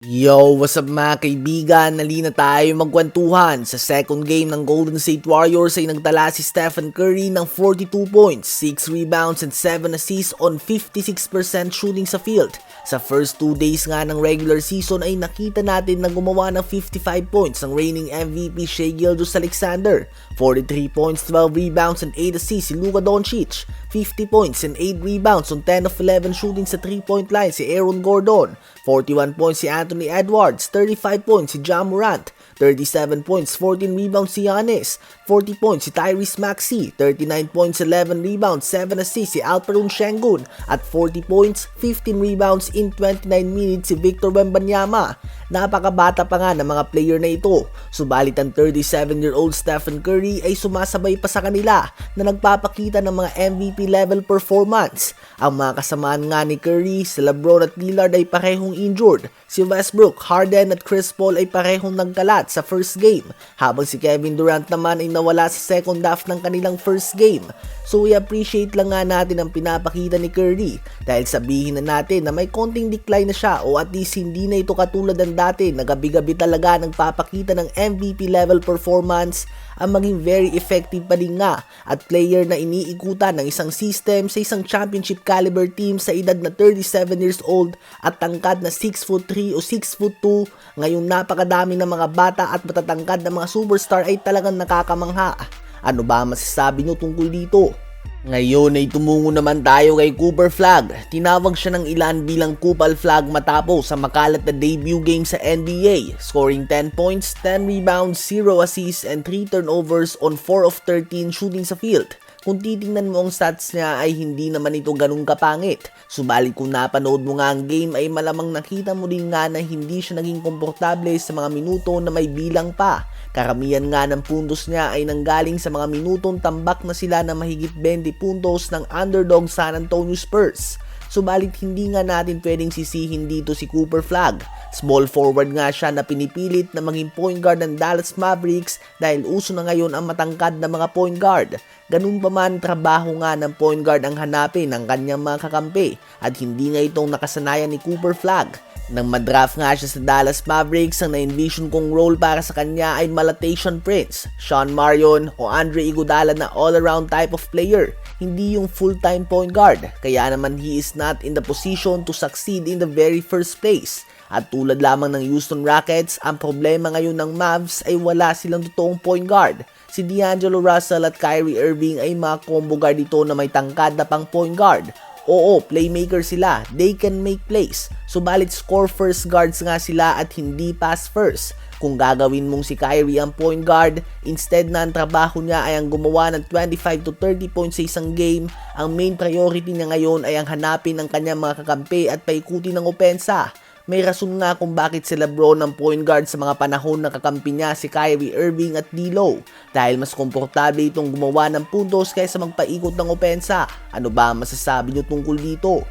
Yo, what's up mga kaibigan? Nalina tayo magkwentuhan. Sa second game ng Golden State Warriors ay nagtala si Stephen Curry ng 42 points, 6 rebounds and 7 assists on 56% shooting sa field. Sa first 2 days nga ng regular season ay nakita natin na gumawa ng 55 points ang reigning MVP Shea Gilgeous Alexander, 43 points, 12 rebounds and 8 assists si Luka Doncic, 50 points and 8 rebounds on 10 of 11 shooting sa 3-point line si Aaron Gordon, 41 points si Anthony Edwards, 35 points si Ja Morant, 37 points, 14 rebounds si Giannis, 40 points si Tyrese Maxey, 39 points, 11 rebounds, 7 assists si Alperon Şengün, at 40 points, 15 rebounds in 29 minutes si Victor Wembanyama. Napakabata pa nga ng mga player na ito, subalit ang 37-year-old Stephen Curry ay sumasabay pa sa kanila na nagpapakita ng mga MVP level performance. Ang mga kasamaan nga ni Curry, si LeBron at Lillard ay parehong injured. Si Westbrook, Harden at Chris Paul ay parehong nagkalat sa first game, habang si Kevin Durant naman ay nawala sa second half ng kanilang first game. So we appreciate lang nga natin ang pinapakita ni Curry dahil sabihin na natin na may konting decline na siya o at least hindi na ito katulad ng dati na gabi-gabi talaga nagpapakita ng MVP level performance ang maging very effective pa din nga at player na iniikutan ng isang system sa isang championship caliber team sa edad na 37 years old at tangkad na 6 foot 3 o 6 foot 2 ngayong napakadami ng mga bata at matatangkad na mga superstar ay talagang nakakamangha. Ano ba masasabi nyo tungkol dito? Ngayon ay tumungo naman tayo kay Cooper Flag. Tinawag siya ng ilan bilang Kupal Flag matapos sa makalat na debut game sa NBA, scoring 10 points, 10 rebounds, 0 assists, and 3 turnovers on 4 of 13 shooting sa field. Kung titingnan mo ang stats niya ay hindi naman ito ganun kapangit. Subalit kung napanood mo nga ang game ay malamang nakita mo din nga na hindi siya naging komportable sa mga minuto na may bilang pa. Karamihan nga ng puntos niya ay nanggaling sa mga minutong tambak na sila na mahigit 20 puntos ng underdog San Antonio Spurs. Subalit hindi nga natin pwedeng sisihin dito si Cooper Flag. Small forward nga siya na pinipilit na maging point guard ng Dallas Mavericks dahil uso na ngayon ang matangkad na mga point guard. Ganun pa man trabaho nga ng point guard ang hanapin ng kanyang mga kakampi at hindi nga itong nakasanayan ni Cooper Flag. Nang madraft nga siya sa Dallas Mavericks, ang na-envision kong role para sa kanya ay Malatation Prince, Sean Marion o Andre Iguodala na all-around type of player, hindi yung full-time point guard. Kaya naman he is not in the position to succeed in the very first place. At tulad lamang ng Houston Rockets, ang problema ngayon ng Mavs ay wala silang totoong point guard. Si D'Angelo Russell at Kyrie Irving ay mga combo guard dito na may tangkad na pang point guard. Oo, playmaker sila. They can make plays. Subalit score first guards nga sila at hindi pass first. Kung gagawin mong si Kyrie ang point guard, instead na ang trabaho niya ay ang gumawa ng 25 to 30 points sa isang game, ang main priority niya ngayon ay ang hanapin ang kanyang mga kakampi at paikutin ng opensa. May rason nga kung bakit si Lebron ang point guard sa mga panahon na kakampi niya si Kyrie Irving at D'Lo dahil mas komportable itong gumawa ng puntos kaysa magpaikot ng opensa. Ano ba masasabi niyo tungkol dito?